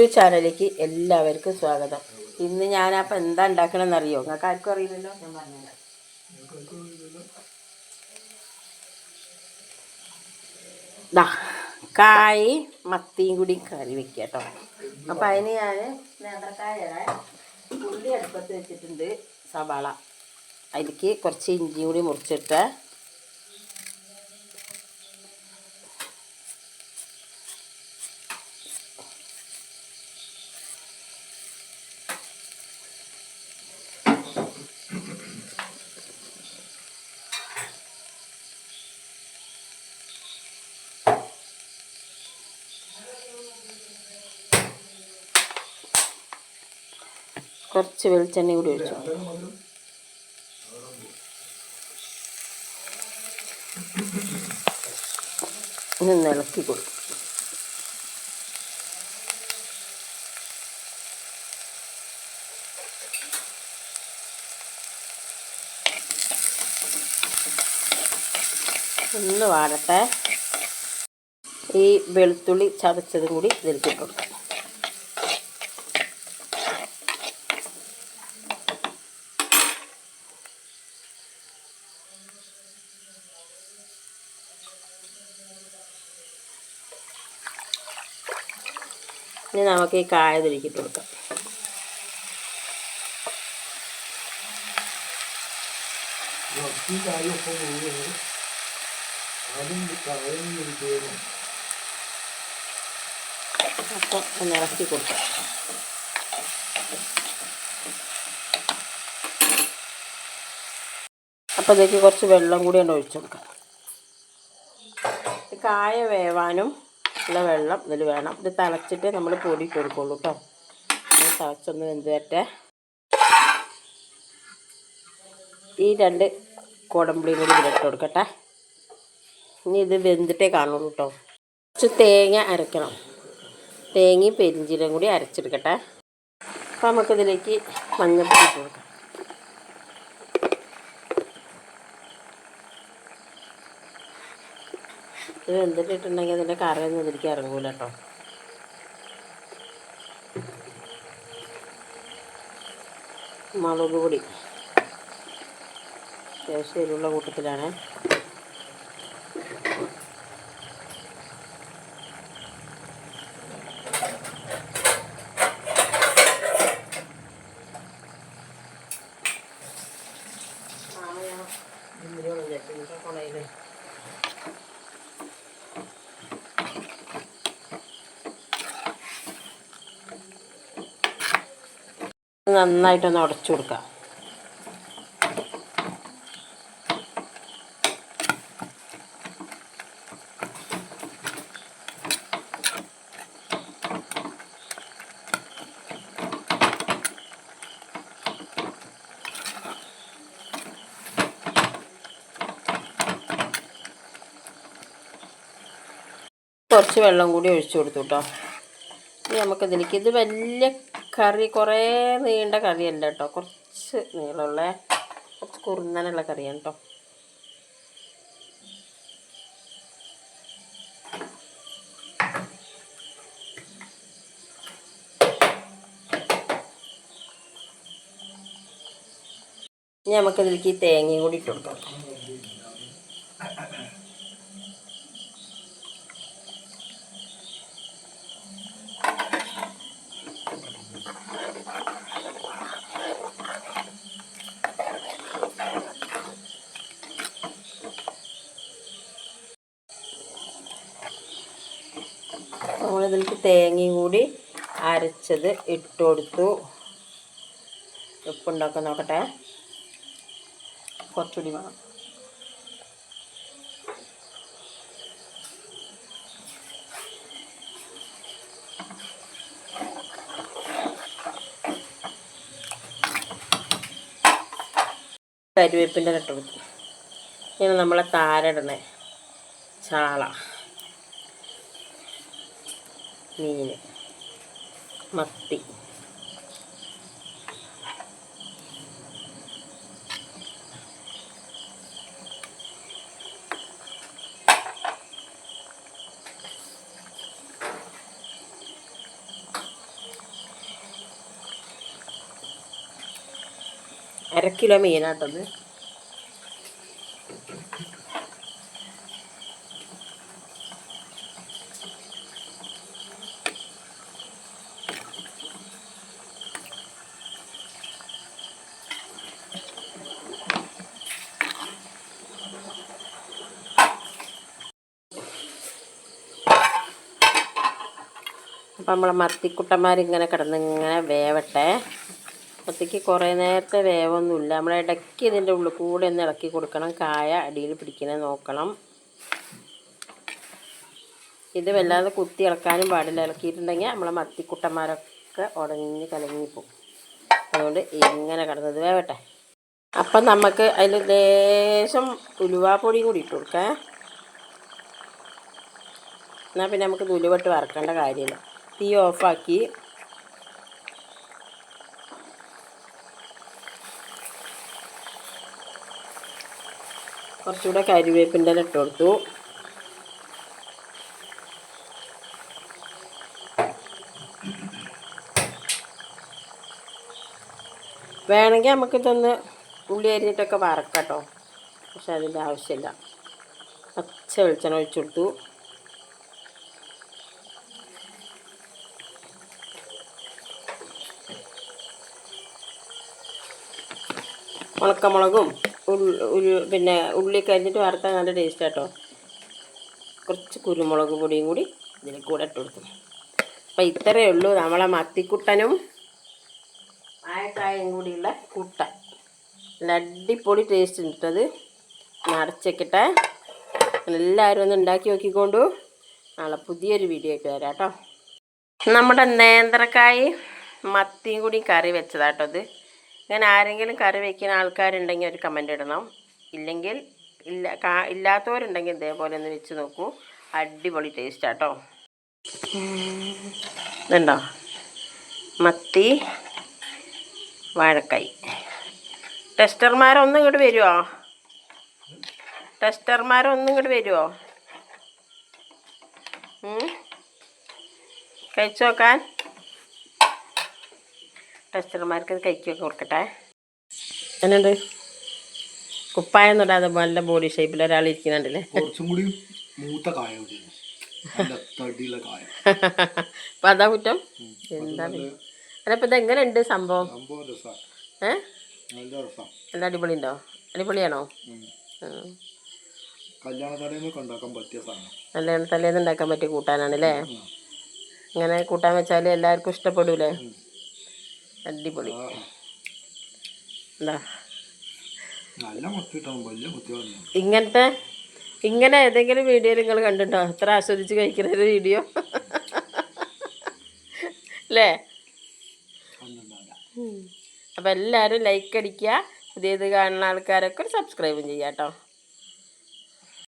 YouTube ചാനലിലേക്ക് എല്ലാവർക്കും സ്വാഗതം. ഇന്ന് ഞാനപ്പോൾ എന്താ ഉണ്ടാക്കണമെന്ന് അറിയോ നിങ്ങൾക്ക് ആർക്കും അറിയില്ലല്ലോ? ഞാൻ പറഞ്ഞത് ദാ കായ് മത്തിയും കൂടി കറി വെക്കുക കേട്ടോ. അപ്പം അതിന് ഞാൻ നേന്ത്രക്കായ ഉള്ളി അടുപ്പത്ത് വെച്ചിട്ടുണ്ട് സവാള. അതിലേക്ക് കുറച്ച് ഇഞ്ചി കൂടി മുറിച്ചിട്ട് കുറച്ച് വെളിച്ചെണ്ണ കൂടി ഒഴിച്ചു. ഇനി ഇളക്കി കൊടുക്കും. ഒന്ന് വാടട്ടെ. ഈ വെളുത്തുള്ളി ചതച്ചതും കൂടി ഇതിലേക്ക് കൊടുക്കാം. ഇനി നമുക്ക് ഈ കായ തിരിക്കിട്ട് കൊടുക്കാം. അപ്പം ഒന്ന് കൊടുക്കാം. അപ്പോൾ ഇതിലേക്ക് കുറച്ച് വെള്ളം കൂടി ഒന്ന് ഒഴിച്ചു കൊടുക്കാം. കായ വേവാനും ഉള്ള വെള്ളം ഇതിൽ വേണം. ഇത് തിളച്ചിട്ട് നമ്മൾ പൊടി കൊടുക്കുള്ളൂ കേട്ടോ തിളച്ചൊന്ന് വെന്ത് തരട്ടെ ഈ രണ്ട് കുടംപുളിയും കൂടി ഇതിലിട്ട് കൊടുക്കട്ടെ. ഇനി ഇത് വെന്തിട്ടേ കാണുള്ളൂ കേട്ടോ കുറച്ച് തേങ്ങ അരയ്ക്കണം തേങ്ങയും പെരിഞ്ചീരം കൂടി അരച്ചെടുക്കട്ടെ. അപ്പോൾ നമുക്കിതിലേക്ക് മഞ്ഞൾപ്പൊടി ഇട്ട് കൊടുക്കാം. ഇത് വെന്തിട്ടിട്ടുണ്ടെങ്കിൽ അതിന്റെ കറിയൊന്നും ഇതിലേക്ക് ഇറങ്ങൂല കേട്ടോ. മുളക് പൊടി. അത്യാവശ്യം എരിവുള്ള കൂട്ടത്തിലാണ്. നന്നായിട്ടൊന്ന് ഉടച്ചു കൊടുക്കാം. കുറച്ച് വെള്ളം കൂടി ഒഴിച്ചു കൊടുത്തു കേട്ടോ ഇനി നമുക്കിതിലേക്ക് ഇത് വലിയ കറി കുറേ നീണ്ട കറിയല്ല കേട്ടോ. കുറച്ച് നീളമുള്ള കുറച്ച് കുറുന്നനുള്ള കറിയാണ് കേട്ടോ. ഇനി നമുക്കതിലേക്ക് തേങ്ങയും കൂടി ഇട്ട് കൊടുക്കാം. നമ്മളിതിലേക്ക് തേങ്ങയും കൂടി അരച്ചത് ഇട്ട് കൊടുത്തു. ഉപ്പുണ്ടാക്കാൻ നോക്കട്ടെ. കുറച്ചുകൂടി വേണം. കരിവേപ്പിന്റെ ഇട്ട് കൊടുത്തു. ഇങ്ങനെ നമ്മളെ താരടണേ ചാള. മീൻ മത്തി. അര കിലോ മീനാട്ടത് അപ്പം നമ്മളെ മത്തിക്കുട്ടന്മാരിങ്ങനെ കിടന്ന് ഇങ്ങനെ വേവട്ടെ. മത്തിക്ക് കുറേ നേരത്തെ വേവൊന്നുമില്ല. നമ്മൾ ഇടയ്ക്ക് ഇതിന്റെ ഉള്ളിൽ കൂടെ ഒന്ന് ഇളക്കി കൊടുക്കണം. കായ അടിയിൽ പിടിക്കണേ നോക്കണം. ഇത് വല്ലാതെ കുത്തി ഇളക്കാനും പാടില്ല. ഇളക്കിയിട്ടുണ്ടെങ്കിൽ നമ്മളെ മത്തിക്കുട്ടന്മാരൊക്കെ ഉടഞ്ഞ് കലങ്ങിപ്പോവും അതുകൊണ്ട് ഇങ്ങനെ കിടന്നത് വേവട്ടെ. അപ്പം നമുക്ക് അതിൽ ലേശം ഉലുവാപ്പൊടിയും കൂടി ഇട്ട് കൊടുക്കാം. എന്നാൽ പിന്നെ നമുക്ക് ഉലുവട്ട് വറക്കേണ്ട കാര്യമില്ല. തീ ഓഫാക്കി കുറച്ചുകൂടെ കരിവേപ്പിന്റെ ഇട്ട് കൊടുത്തു വേണമെങ്കിൽ നമുക്കിതൊന്ന് ഉള്ളി അരിഞ്ഞിട്ടൊക്കെ വറക്കാം കേട്ടോ. പക്ഷെ അതിന്റെ ആവശ്യമില്ല. പച്ച വെളിച്ചെണ്ണ ഒഴിച്ചു കൊടുത്തു. ഉണക്കമുളകും ഉള്ളി പിന്നെ ഉള്ളി കരിഞ്ഞിട്ട് വറുത്താൽ നല്ല ടേസ്റ്റ് കേട്ടോ കുറച്ച് കുരുമുളക് പൊടിയും കൂടി ഇതിൽ കൂടെ ഇട്ട് കൊടുക്കും. അപ്പം ഇത്രയേ ഉള്ളൂ നമ്മളെ മത്തിക്കുട്ടനും ആയക്കായും കൂടിയുള്ള കുട്ട നല്ല അടിപൊളി ടേസ്റ്റ് ഉണ്ടത് നിറച്ചേക്കട്ടെ എല്ലാവരും ഒന്ന് ഉണ്ടാക്കി നോക്കിക്കൊണ്ടു. നാളെ പുതിയൊരു വീഡിയോ ആയിട്ട് വരാം കേട്ടോ നമ്മുടെ നേന്ത്രക്കായി മത്തിയും കൂടി കറി വെച്ചതാട്ടോ ഇത് ഇങ്ങനെ ആരെങ്കിലും കറി വെക്കുന്ന ആൾക്കാരുണ്ടെങ്കിൽ ഒരു കമന്റ് ഇടണം. ഇല്ലെങ്കിൽ ഇല്ല കാ ഇല്ലാത്തവരുണ്ടെങ്കിൽ ഇതേപോലെ ഒന്ന് വെച്ച് നോക്കൂ. അടിപൊളി ടേസ്റ്റ് ആട്ടോ. ഇതുണ്ടോ? മത്തി വാഴക്കായ്. ടെസ്റ്റർമാരൊന്നും ഇങ്ങോട്ട് വരുമോ ടെസ്റ്റർമാരൊന്നും ഇങ്ങോട്ട് വരുമോ കഴിച്ചു നോക്കാൻ? ടെസ്റ്റർമാർക്ക് ഇത് കഴിക്കൊക്കെ കൊടുക്കട്ടെ. എന്നുണ്ട് കുപ്പായം തൊടാതെ നല്ല ബോഡി ഷേപ്പിൽ ഒരാൾ ഇരിക്കുന്നുണ്ടല്ലേ? കുറച്ചും കൂടി മൂത്ത കായ അപ്പം അതാ കുറ്റം? എന്താ പിന്നെ? ഇത് എങ്ങനെയുണ്ട് ഇതെങ്ങനെ ഉണ്ട് സംഭവം ഏ? നല്ല അടിപൊളി ഉണ്ടോ അടിപൊളിയാണോ. കല്യാണ തലേന്ന് ഉണ്ടാക്കാൻ പറ്റിയ കൂട്ടാനാണല്ലേ? അല്ലേ ഇങ്ങനെ കൂട്ടാൻ വെച്ചാൽ എല്ലാവർക്കും ഇഷ്ടപ്പെടൂലേ? അടിപൊളി. എന്താ ഇങ്ങനത്തെ ഇങ്ങനെ ഏതെങ്കിലും വീഡിയോ നിങ്ങൾ കണ്ടിട്ടുണ്ടോ? അത്ര ആസ്വദിച്ച് കഴിക്കുന്ന ഒരു വീഡിയോ അല്ലേ അപ്പം എല്ലാവരും ലൈക്ക് അടിക്കുക പുതിയത് കാണുന്ന ആൾക്കാരൊക്കെ സബ്സ്ക്രൈബും ചെയ്യാം കേട്ടോ